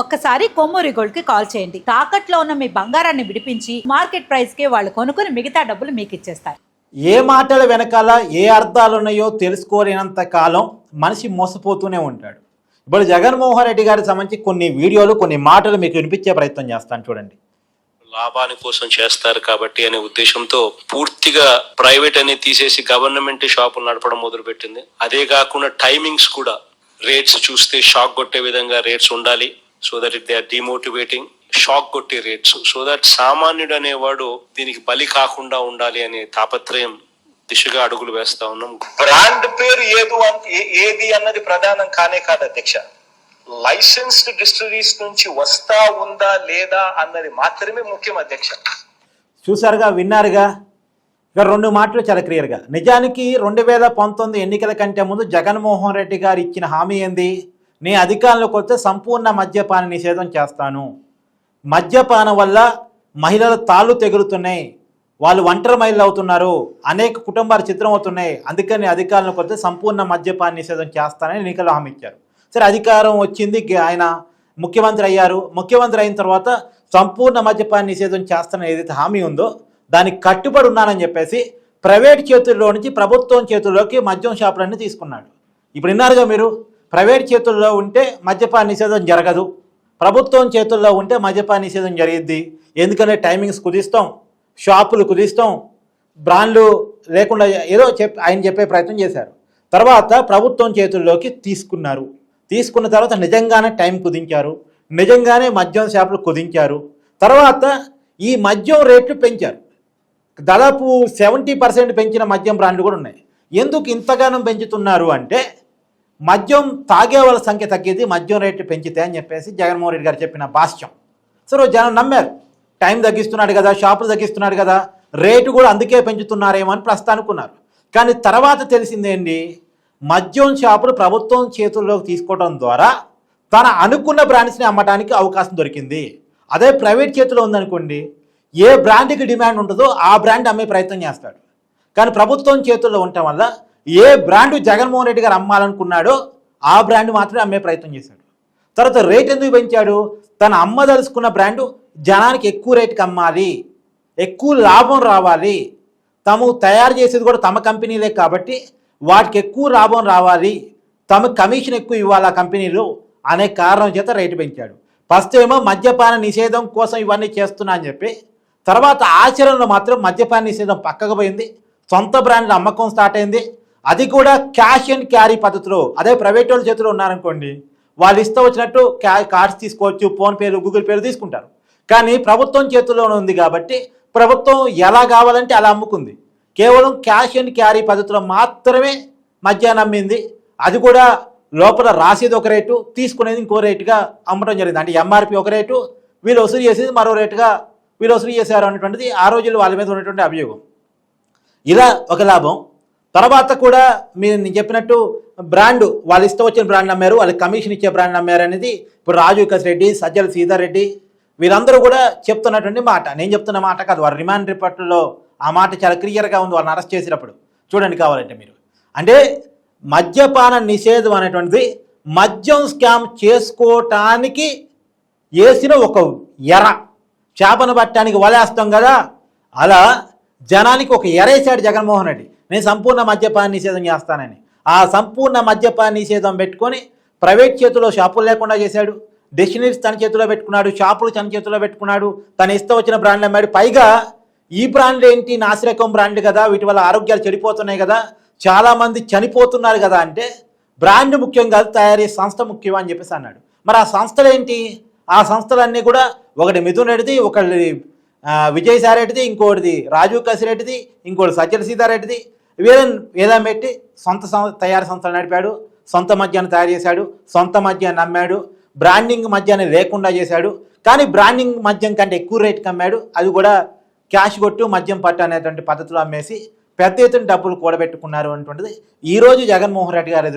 ఒక్కసారి కొమ్మూరి గోల్డ్కి కాల్ చేయండి. తాకట్లో ఉన్న మీ బంగారాన్ని విడిపించి మార్కెట్ ప్రైస్కి వాళ్ళు కొనుక్కుని మిగతా డబ్బులు మీకు ఇచ్చేస్తారు. ఏ మాటల వెనకాల ఏ అర్థాలు ఉన్నాయో తెలుసుకోలేనంత కాలం మనిషి మోసపోతూనే ఉంటాడు. ఇప్పుడు జగన్మోహన్ రెడ్డి గారికి సంబంధించి కొన్ని వీడియోలు కొన్ని మాటలు మీకు వినిపించే ప్రయత్నం చేస్తాను చూడండి. లాభాని కోసం చేస్తారు కాబట్టి అనే ఉద్దేశంతో పూర్తిగా ప్రైవేట్ అనేది తీసేసి గవర్నమెంట్ షాపులు నడపడం మొదలుపెట్టింది. అదే కాకుండా టైమింగ్స్ కూడా రేట్స్ చూస్తే షాక్ కొట్టే విధంగా రేట్స్ ఉండాలి. So that it they are demotivating shock కొట్టే రేట్స్ సో దట్ సామాన్యుడు అనేవాడు దీనికి బలి కాకుండా ఉండాలి అనే తాపత్రయం దిశగా అడుగులు వేస్తా ఉన్నాం. బ్రాండ్ పేరు ఏదు ఏది అన్నది ప్రధానం కానే కాదు అధ్యక్ష. లైసెన్స్డ్ డిస్టరీస్ నుంచి వస్తా ఉందా లేదా అన్నది మాత్రమే ముఖ్యం అధ్యక్ష. చూసారుగా విన్నారుగా? ఇక రెండు మాటలు చాలా క్లియర్గా. నిజానికి రెండు వేల పంతొమ్మిది ఎన్నికల కంటే ముందు జగన్మోహన్ రెడ్డి గారు ఇచ్చిన హామీ ఏంది? నీ అధికారంలోకి వస్తే సంపూర్ణ మద్యపాన నిషేధం చేస్తాను. మద్యపానం వల్ల మహిళల తాళ్ళు తెగులుతున్నాయి. వాళ్ళు ఒంటరి మహిళలు అవుతున్నారు. అనేక కుటుంబాలు చిత్రం అవుతున్నాయి. అందుకని అధికారంలోకి వస్తే సంపూర్ణ మద్యపాన నిషేధం చేస్తానని ఎన్నికల్లో హామీ ఇచ్చారు. సరే అధికారం వచ్చింది ఆయన ముఖ్యమంత్రి అయ్యారు. ముఖ్యమంత్రి అయిన తర్వాత సంపూర్ణ మద్యపాన నిషేధం చేస్తానని ఏదైతే హామీ ఉందో దానికి కట్టుబడి ఉన్నానని చెప్పేసి ప్రైవేట్ చేతుల్లో నుంచి ప్రభుత్వం చేతుల్లోకి మద్యం షాపులన్నీ తీసుకున్నాడు. ఇప్పుడు విన్నారుగా మీరు? ప్రైవేట్ చేతుల్లో ఉంటే మద్యపాన నిషేధం జరగదు. ప్రభుత్వం చేతుల్లో ఉంటే మద్యపాన నిషేధం జరిగిద్ది. ఎందుకంటే టైమింగ్స్ కుదిస్తాం షాపులు కుదిస్తాం బ్రాండ్లు లేకుండా ఏదో చెప్ ఆయన చెప్పే ప్రయత్నం చేశారు. తర్వాత ప్రభుత్వం చేతుల్లోకి తీసుకున్నారు. తీసుకున్న తర్వాత నిజంగానే టైం కుదించారు. నిజంగానే మద్యం షాపులు కుదించారు. తర్వాత ఈ మద్యం రేట్లు పెంచారు. దాదాపు సెవెంటీ పర్సెంట్ పెంచిన మద్యం బ్రాండ్లు కూడా ఉన్నాయి. ఎందుకు ఇంతగానం పెంచుతున్నారు అంటే మద్యం తాగే వాళ్ళ సంఖ్య తగ్గేది మద్యం రేట్లు పెంచితే అని చెప్పేసి జగన్మోహన్ రెడ్డి గారు చెప్పిన భాష్యం. సరే జనం నమ్మారు. టైం తగ్గిస్తున్నాడు కదా షాపులు తగ్గిస్తున్నాడు కదా రేటు కూడా అందుకే పెంచుతున్నారేమో అని ప్రస్తుతం అనుకున్నారు. కానీ తర్వాత తెలిసిందేంటి మద్యం షాపులు ప్రభుత్వం చేతుల్లోకి తీసుకోవడం ద్వారా తన అనుకున్న బ్రాండ్స్ని అమ్మడానికి అవకాశం దొరికింది. అదే ప్రైవేట్ చేతిలో ఉందనుకోండి ఏ బ్రాండ్కి డిమాండ్ ఉంటుందో ఆ బ్రాండ్ అమ్మే ప్రయత్నం చేస్తాడు. కానీ ప్రభుత్వం చేతుల్లో ఉండటం వల్ల ఏ బ్రాండ్ జగన్మోహన్ రెడ్డి గారు అమ్మాలనుకున్నాడో ఆ బ్రాండ్ మాత్రమే అమ్మే ప్రయత్నం చేశాడు. తర్వాత రేట్ ఎందుకు పెంచాడు? తను అమ్మదలుచుకున్న బ్రాండు జనానికి ఎక్కువ రేటుకి అమ్మాలి. ఎక్కువ లాభం రావాలి. తాము తయారు చేసేది కూడా తమ కంపెనీలే కాబట్టి వాటికి ఎక్కువ లాభం రావాలి. తమ కమిషన్ ఎక్కువ ఇవ్వాలి ఆ కంపెనీలు అనే కారణం చేత రేటు పెంచాడు. ఫస్ట్ ఏమో మద్యపాన నిషేధం కోసం ఇవన్నీ చేస్తున్నా అని చెప్పి తర్వాత ఆచరణలో మాత్రం మద్యపాన నిషేధం పక్కకు పోయింది. సొంత బ్రాండ్ల అమ్మకం స్టార్ట్ అయింది. అది కూడా క్యాష్ అండ్ క్యారీ పద్ధతిలో. అదే ప్రైవేట్ వాళ్ళ చేతిలో ఉన్నారనుకోండి వాళ్ళు ఇస్తూ వచ్చినట్టు క్యా కార్డ్స్ తీసుకోవచ్చు ఫోన్పేలు గూగుల్ పేలు తీసుకుంటారు. కానీ ప్రభుత్వం చేతుల్లోనే ఉంది కాబట్టి ప్రభుత్వం ఎలా కావాలంటే అలా అమ్ముకుంది. కేవలం క్యాష్ అండ్ క్యారీ పద్ధతిలో మాత్రమే మధ్యాహ్నం అమ్మింది. అది కూడా లోపల రాసేది ఒక రేటు తీసుకునేది ఇంకో రేటుగా అమ్మడం జరిగింది. అంటే ఎంఆర్పి ఒక రేటు వీళ్ళు వసూలు చేసేది మరో రేటుగా వీళ్ళు వసూలు చేశారు అనేటువంటిది ఆ రోజుల్లో వాళ్ళ మీద ఉన్నటువంటి అభియోగం. ఇలా ఒక లాభం. తర్వాత కూడా మీరు నేను చెప్పినట్టు బ్రాండ్ వాళ్ళు ఇష్టం వచ్చిన బ్రాండ్ అమ్మారు వాళ్ళకి కమిషన్ ఇచ్చే బ్రాండ్ అమ్మారు అనేది ఇప్పుడు రాజు వికాస్ రెడ్డి సజ్జల శ్రీధర్ రెడ్డి వీరందరూ కూడా చెప్తున్నటువంటి మాట. నేను చెప్తున్న మాట కాదు వారు రిమాండ్ రిపోర్ట్లో ఆ మాట చాలా క్లియర్గా ఉంది వాళ్ళని అరెస్ట్ చేసినప్పుడు చూడండి కావాలంటే మీరు. అంటే మద్యపాన నిషేధం అనేటువంటిది మద్యం స్కామ్ చేసుకోవటానికి వేసిన ఒక ఎర. చేపను పట్టడానికి వలేస్తాం కదా అలా జనానికి ఒక ఎరేసాడు జగన్మోహన్ రెడ్డి. నేను సంపూర్ణ మద్యపాన నిషేధం చేస్తానని. ఆ సంపూర్ణ మద్యపాన నిషేధం పెట్టుకొని ప్రైవేట్ చేతిలో షాపులు లేకుండా చేశాడు. డెస్టినరీస్ తన చేతిలో పెట్టుకున్నాడు షాపులు తన చేతిలో పెట్టుకున్నాడు తన ఇష్టం వచ్చిన బ్రాండ్లు అమ్మాడు. పైగా ఈ బ్రాండ్ ఏంటి? నాసిరకం బ్రాండ్ కదా వీటి వల్ల ఆరోగ్యాలు చెడిపోతున్నాయి కదా చాలామంది చనిపోతున్నారు కదా అంటే బ్రాండ్ ముఖ్యం కాదు తయారీ సంస్థ ముఖ్యం అని చెప్పేసి అన్నాడు. మరి ఆ సంస్థలు ఏంటి? ఆ సంస్థలన్నీ కూడా ఒకటి మిథున్ రెడ్డిది ఒకటి విజయసాయి రెడ్డిది ఇంకోటిది రాజు కసిరెడ్డిది ఇంకోటి సజ్జల సీతారెడ్డిది వీరన్ వేదం పెట్టి సొంత సం- తయారీ సంస్థలు నడిపాడు సొంత మద్యాన్ని తయారు చేశాడు సొంత మద్యాన్ని అమ్మాడు బ్రాండింగ్ మద్యాన్ని లేకుండా చేశాడు. కానీ బ్రాండింగ్ మద్యం కంటే ఎక్కువ రేటుకి అమ్మాడు. అది కూడా క్యాష్ కొట్టు మద్యం పట్టు అనేటువంటి పద్ధతిలో అమ్మేసి పెద్ద ఎత్తున డబ్బులు కూడబెట్టుకున్నారు అనేటువంటిది ఈరోజు జగన్మోహన్ రెడ్డి గారు